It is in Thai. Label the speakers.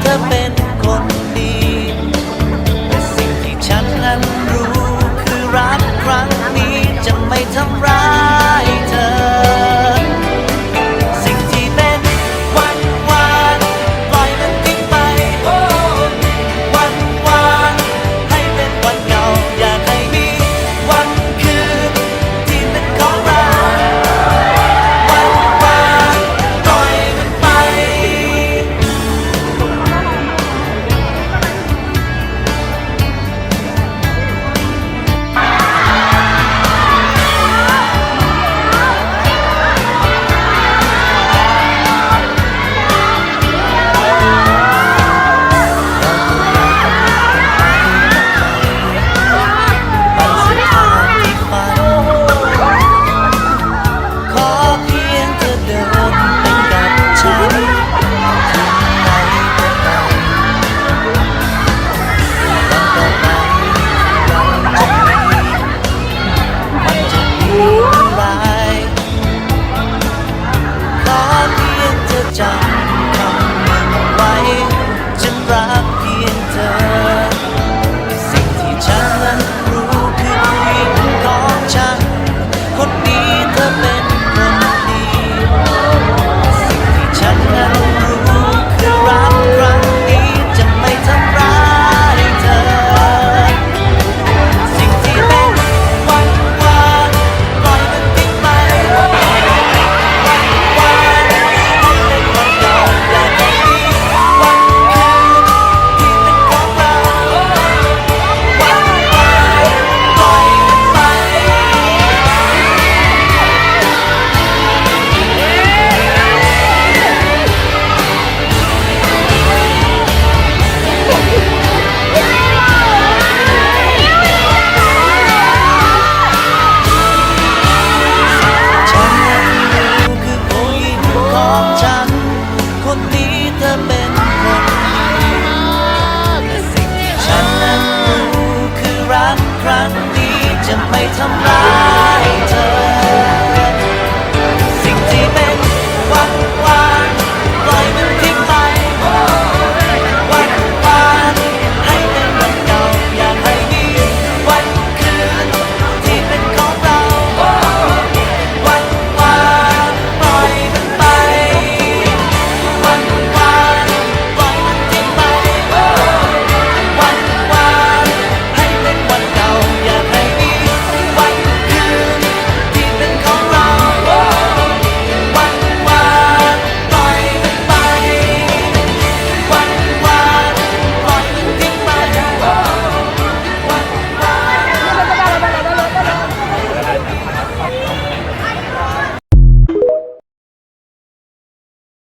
Speaker 1: เธอเป็นคนดีสิ่งที่ฉันนั้นรู้คือรักครั้งนี้จะไม่ทำร้าย ทำลาย